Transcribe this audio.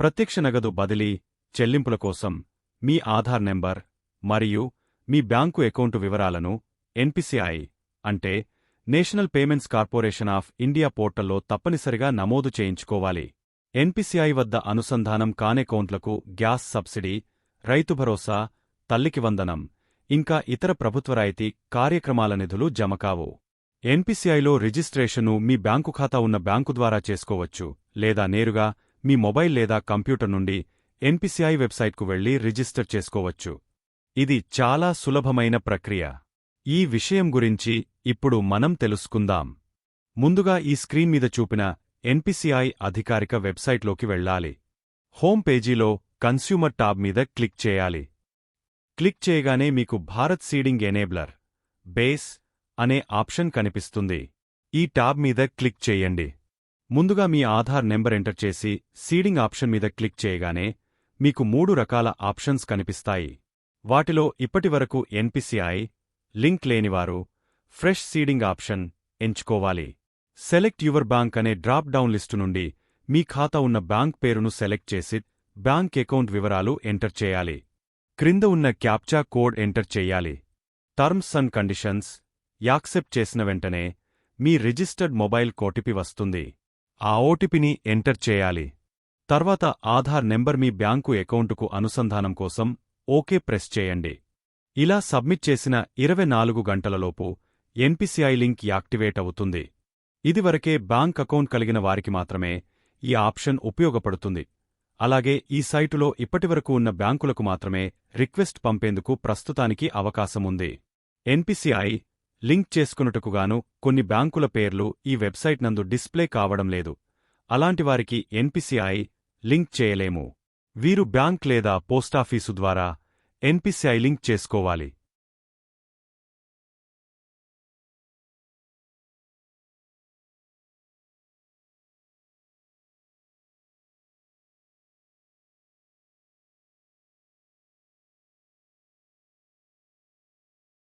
ప్రత్యక్ష నగదు బదిలీ చెల్లింపుల కోసం మీ ఆధార్ నెంబర్ మరియు మీ బ్యాంకు అకౌంటు వివరాలను ఎన్పిసిఐ అంటే national payments corporation of India పోర్టల్లో తప్పనిసరిగా నమోదు చేయించుకోవాలి. ఎన్పిసిఐ వద్ద అనుసంధానం కానెకౌంట్లకు గ్యాస్ సబ్సిడీ రైతు భరోసా తల్లికి వందనం ఇంకా ఇతర ప్రభుత్వ రాయితీ కార్యక్రమాల నిధులు జమకావు ఎన్పిసిఐలో రిజిస్ట్రేషను మీ బ్యాంకు ఖాతా ఉన్న బ్యాంకు ద్వారా చేసుకోవచ్చు లేదా నేరుగా మీ మొబైల్ లేదా కంప్యూటర్ నుండి ఎన్పిసిఐ వెబ్సైట్కు వెళ్ళి రిజిస్టర్ చేసుకోవచ్చు. ఇది చాలా సులభమైన ప్రక్రియ. ఈ విషయం గురించి ఇప్పుడు మనం తెలుసుకుందాం. ముందుగా ఈ స్క్రీన్ మీద చూపిన ఎన్పిసిఐ అధికారిక వెబ్సైట్లోకి వెళ్ళాలి. హోమ్ పేజీలో కన్స్యూమర్ టాబ్ మీద క్లిక్ చేయాలి. క్లిక్ చేయగానే మీకు భారత్ సీడింగ్ ఎనేబ్లర్ బేస్ అనే ఆప్షన్ కనిపిస్తుంది. ఈ టాబ్ మీద క్లిక్ చేయండి. ముందుగా మీ ఆధార్ నెంబర్ ఎంటర్ చేసి సీడింగ్ ఆప్షన్ మీద క్లిక్ చేయగానే మీకు మూడు రకాల ఆప్షన్స్ కనిపిస్తాయి. వాటిలో ఇప్పటివరకు ఎన్పిసిఐ లింక్ లేనివారు ఫ్రెష్ సీడింగ్ ఆప్షన్ ఎంచుకోవాలి. సెలెక్ట్ యువర్ బ్యాంక్ అనే డ్రాప్ డౌన్ లిస్టు నుండి మీ ఖాతా ఉన్న బ్యాంక్ పేరును సెలెక్ట్ చేసి బ్యాంక్ అకౌంట్ వివరాలు ఎంటర్ చేయాలి. క్రింద ఉన్న క్యాప్చా కోడ్ ఎంటర్ చేయాలి. టర్మ్స్ అండ్ కండిషన్స్ యాక్సెప్ట్ చేసిన వెంటనే మీ రిజిస్టర్డ్ మొబైల్ కోటిపి వస్తుంది. ఆ ఓటిపిని ఎంటర్ చేయాలి. తర్వాత ఆధార్ నెంబర్ మీ బ్యాంకు అకౌంటుకు అనుసంధానం కోసం ఓకే ప్రెస్ చేయండి. ఇలా సబ్మిట్ చేసిన ఇరవై నాలుగు గంటలలోపు ఎన్పిసిఐ లింక్ యాక్టివేట్ అవుతుంది. ఇదివరకే బ్యాంక్ అకౌంట్ కలిగిన వారికి మాత్రమే ఈ ఆప్షన్ ఉపయోగపడుతుంది. అలాగే ఈ సైటులో ఇప్పటివరకు ఉన్న బ్యాంకులకు మాత్రమే రిక్వెస్ట్ పంపేందుకు ప్రస్తుతానికి అవకాశముంది ఎన్పిసిఐ లింక్ చేసుకున్నట్టుకుగాను కొన్ని బ్యాంకుల పేర్లు ఈ వెబ్సైట్ నందు డిస్ప్లే కావడం లేదు. అలాంటివారికి ఎన్పిసిఐ లింక్ చేయలేము. వీరు బ్యాంక్ లేదా పోస్టాఫీసు ద్వారా ఎన్పిసిఐ లింక్ చేసుకోవాలి.